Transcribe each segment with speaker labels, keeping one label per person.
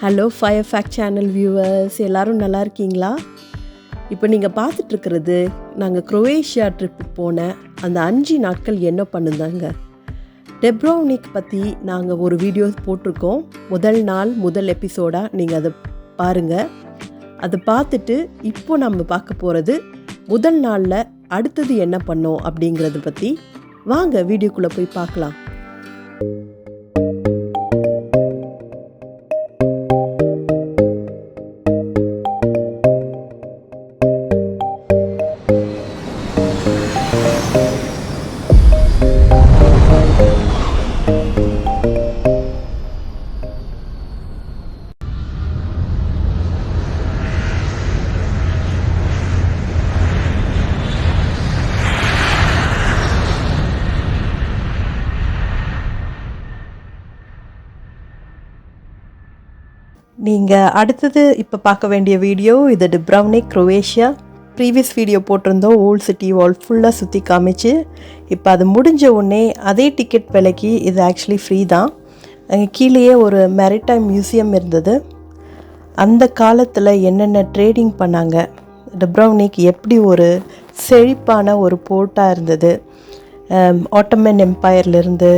Speaker 1: Hello fire fact channel viewers எல்லோரும் நல்லா இருக்கீங்களா? இப்போ நீங்கள் பார்த்துட்ருக்கிறது நாங்கள் குரோவேஷியா ட்ரிப்புக்கு போன அந்த அஞ்சு நாட்கள் என்ன பண்ணுதாங்க? டெப்ரோனிக் பற்றி நாங்கள் ஒரு வீடியோ போட்டிருக்கோம். முதல் நாள் முதல் எபிசோடாக நீங்கள் அதை பாருங்கள் அதை பார்த்துட்டு இப்போ நம்ம பார்க்க போகிறது முதல் நாளில் அடுத்தது என்ன பண்ணோம் அப்படிங்கிறத பற்றி வாங்க வீடியோக்குள்ளே போய் பார்க்கலாம். நீங்கள் அடுத்தது இப்போ பார்க்க வேண்டிய வீடியோ இது டிப்ரவுனிக் குரோவேஷியா ப்ரீவியஸ் வீடியோ போட்டிருந்தோம். ஓல்ட் சிட்டி வால் ஃபுல்லாக சுற்றி காமிச்சு. இப்போ அது முடிஞ்ச உடனே அதே டிக்கெட் விலைக்கு இது ஆக்சுவலி ஃப்ரீ தான். அங்கே கீழேயே ஒரு மேரிடைம் மியூசியம் இருந்தது. அந்த காலத்தில் என்னென்ன ட்ரேடிங் பண்ணாங்க? டிப்ரவுனிக் எப்படி ஒரு செழிப்பான ஒரு போர்ட்டாக இருந்தது? ஆட்டோமன் எம்பையர்லேருந்து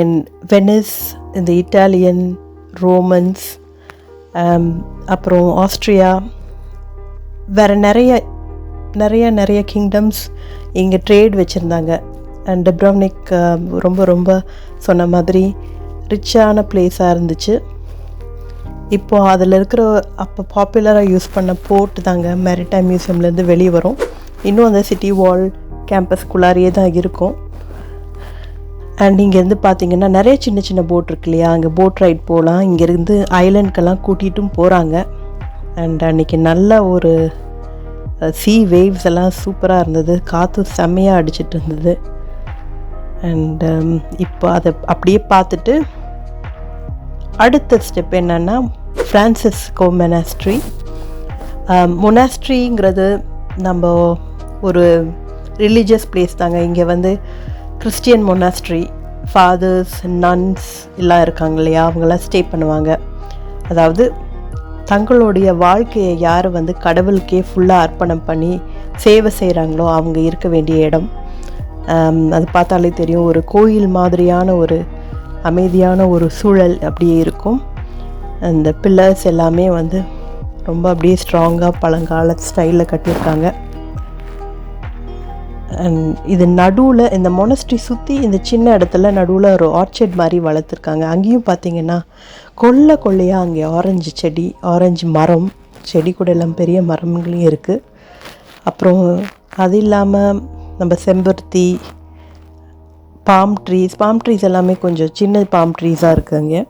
Speaker 1: என் வெனிஸ் இந்த இட்டாலியன் ரோமன்ஸ் um, அப்புறம் ஆஸ்ட்ரியா வேறு நிறைய நிறைய நிறைய கிங்டம்ஸ் இங்கே ட்ரேட் வச்சுருந்தாங்க. அண்ட் டெப்ரானிக் ரொம்ப ரொம்ப சொன்ன மாதிரி ரிச்சான பிளேஸாக இருந்துச்சு. இப்போது அதில் இருக்கிற அப்போ பாப்புலராக யூஸ் பண்ண போர்ட் தாங்க மேரிடைம் மியூசியம்லேருந்து வெளியே வரும். இன்னும் அந்த சிட்டி வால் கேம்பஸ்குள்ளாரியே தான் இருக்கும். அண்ட் இங்கேருந்து பார்த்தீங்கன்னா நிறைய சின்ன சின்ன போட் இருக்கு இல்லையா? அங்கே போட் ரைட் போகலாம் இங்கேருந்து ஐலண்ட்கெல்லாம் கூட்டிகிட்டும் போகிறாங்க அண்ட் அன்றைக்கி நல்ல ஒரு சீ வேவ்ஸ் எல்லாம் சூப்பராக இருந்தது. காற்று செம்மையாக அடிச்சிட்டு இருந்தது. அண்டு um, இப்போ அதை அப்படியே பார்த்துட்டு அடுத்த ஸ்டெப் என்னென்னா ஃப்ரான்சிஸ்கோ மெனாஸ்ட்ரி மொனாஸ்ட்ரிங்கிறது நம்ம ஒரு ரிலீஜியஸ் பிளேஸ் தாங்க. இங்கே வந்து கிறிஸ்டியன் மொனாஸ்ட்ரி ஃபாதர்ஸ் நன்ஸ் எல்லாம் இருக்காங்க இல்லையா? அவங்களாம் ஸ்டே பண்ணுவாங்க. அதாவது தங்களுடைய வாழ்க்கையை யார் வந்து கடவுளுக்கே ஃபுல்லாக அர்ப்பணம் பண்ணி சேவை செய்கிறாங்களோ அவங்க இருக்க வேண்டிய இடம். அது பார்த்தாலே தெரியும். ஒரு கோயில் மாதிரியான ஒரு அமைதியான ஒரு சூழல் அப்படியே இருக்கும். அந்த பில்லர்ஸ் எல்லாமே வந்து ரொம்ப அப்படியே ஸ்ட்ராங்காக பழங்கால ஸ்டைலில் கட்டியிருக்காங்க. இது நடுவில் இந்த மொனஸ்ட்ரி சுற்றி இந்த சின்ன இடத்துல நடுவில் ஒரு ஆர்ச்சர்ட் மாதிரி வளர்த்துருக்காங்க. அங்கேயும் பார்த்தீங்கன்னா கொள்ளை கொள்ளையாக அங்கே ஆரஞ்சு செடி ஆரஞ்சு மரம் செடி கூட எல்லாம் பெரிய மரங்களையும் இருக்குது அப்புறம் அது இல்லாமல் நம்ம செம்பருத்தி பாம் ட்ரீஸ் பாம் ட்ரீஸ் எல்லாமே கொஞ்சம் சின்ன பாம் ட்ரீஸாக இருக்குது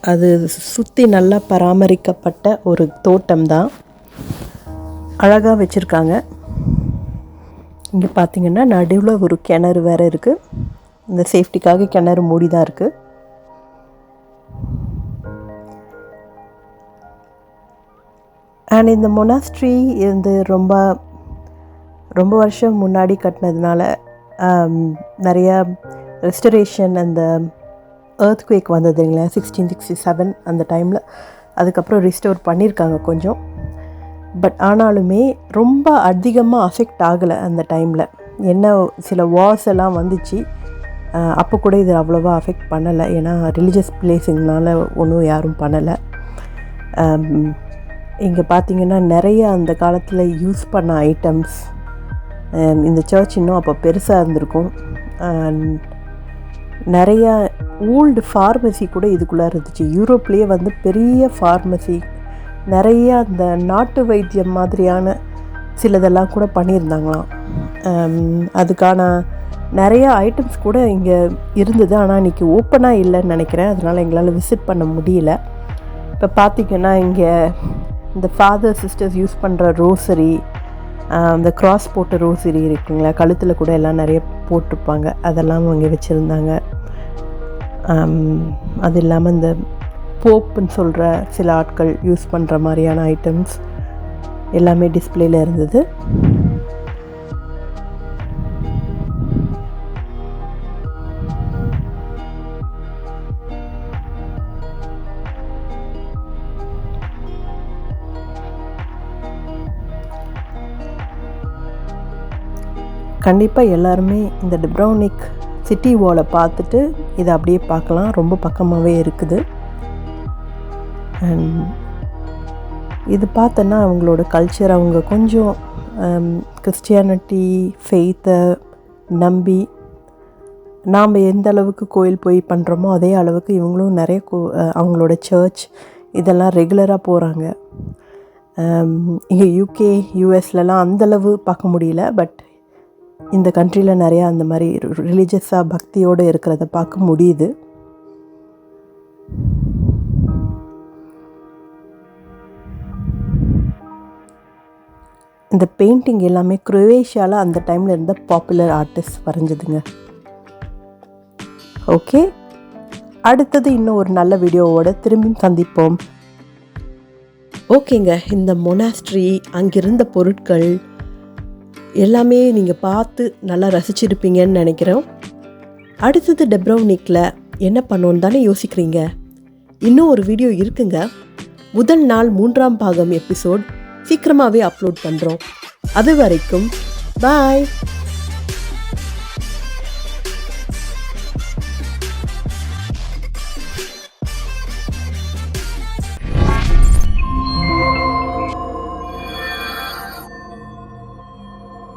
Speaker 1: அது சுற்றி நல்லா பராமரிக்கப்பட்ட ஒரு தோட்டம் தான் அழகாக வச்சுருக்காங்க. இங்கே பார்த்தீங்கன்னா நடுவில் ஒரு கிணறு வேறு இருக்குது இந்த சேஃப்டிக்காக கிணறு மூடி தான் இருக்குது அண்ட் இந்த மொனாஸ்ட்ரி வந்து ரொம்ப ரொம்ப வருஷம் முன்னாடி கட்டினதுனால um, நிறையா ரெஸ்டரேஷன் அந்த ஏர்த் குவேக் வந்ததுங்களா சிக்ஸ்டீன் சிக்ஸ்டி செவன் அந்த டைமில் அதுக்கப்புறம் ரிஸ்டோர் பண்ணியிருக்காங்க கொஞ்சம். பட் ஆனாலுமே ரொம்ப அதிகமாக அஃபெக்ட் ஆகலை அந்த டைமில் என்ன சில வார்ஸ் எல்லாம் வந்துச்சு. அப்போ கூட இது அவ்வளோவா அஃபெக்ட் பண்ணலை. ஏன்னா ரிலீஜியஸ் பிளேஸுங்கனால ஒன்றும் யாரும் பண்ணலை. இங்கே பார்த்தீங்கன்னா நிறைய அந்த காலத்தில் யூஸ் பண்ண ஐட்டம்ஸ் இந்த சர்ச் இன்னும் அப்போ பெருசாக இருந்திருக்கும். நிறையா ஓல்டு ஃபார்மசி கூட இதுக்குள்ளே இருந்துச்சு. யூரோப்லேயே வந்து பெரிய ஃபார்மசி நிறைய அந்த நாட்டு வைத்தியம் மாதிரியான சிலதெல்லாம் கூட பண்ணியிருந்தாங்களாம். அதுக்கான நிறைய ஐட்டம்ஸ் கூட இங்கே இருந்தது. ஆனால் இன்றைக்கி ஓப்பனாக இல்லைன்னு நினைக்கிறேன். அதனால் எங்களால் விசிட் பண்ண முடியல. இப்போ பார்த்திங்கன்னா இங்கே இந்த ஃபாதர் சிஸ்டர்ஸ் யூஸ் பண்ணுற ரோசரி அந்த க்ராஸ் போட்ட ரோசரி இருக்குங்களா? கழுத்தில் கூட எல்லாம் நிறைய போட்டிருப்பாங்க. அதெல்லாம் அங்கே வச்சுருந்தாங்க. அது இல்லாமல் இந்த போப்புன்னு சொல்கிற சில ஆட்கள் யூஸ் பண்ணுற மாதிரியான ஐட்டம்ஸ் எல்லாமே டிஸ்பிளேயில் இருந்தது. கண்டிப்பாக எல்லாருமே இந்த டிப்ரௌனிக் சிட்டி வாலை பார்த்துட்டு இதை அப்படியே பார்க்கலாம். ரொம்ப பக்கமாகவே இருக்குது. இது பார்த்தோன்னா அவங்களோட கல்ச்சர் அவங்க கொஞ்சம் um, கிறிஸ்டியானிட்டி ஃபெய்த்தை நம்பி நாம் எந்த அளவுக்கு கோயில் போய் பண்ணுறோமோ அதே அளவுக்கு இவங்களும் நிறைய கோ அவங்களோட சர்ச் இதெல்லாம் ரெகுலராக போகிறாங்க um, இங்கே யூகே யூஎஸ்லலாம் அந்தளவு பார்க்க முடியல பட் இந்த கண்ட்ரியில் நிறையா அந்த மாதிரி ரிலீஜியஸாக பக்தியோடு இருக்கிறத பார்க்க முடியுது. இந்த பெயிண்டிங் எல்லாமே குரோவேஷியாவில் அந்த டைமில் இருந்த பாப்புலர் ஆர்டிஸ்ட் வரைஞ்சதுங்க. ஓகே அடுத்தது இன்னும் ஒரு நல்ல வீடியோவோட திரும்பியும் சந்திப்போம். ஓகேங்க இந்த மொனாஸ்ட்ரி அங்கிருந்த பொருட்கள் எல்லாமே நீங்கள் பார்த்து நல்லா ரசிச்சிருப்பீங்கன்னு நினைக்கிறோம். அடுத்தது டெப்ரௌனிக்கில் என்ன பண்ணோன்னு தானே யோசிக்கிறீங்க? இன்னும் ஒரு வீடியோ இருக்குங்க. முதல் நாள் மூன்றாம் பாகம் எபிசோட் சீக்கிரமாகவே அப்லோட் பண்ணுறோம் அது வரைக்கும் பாய்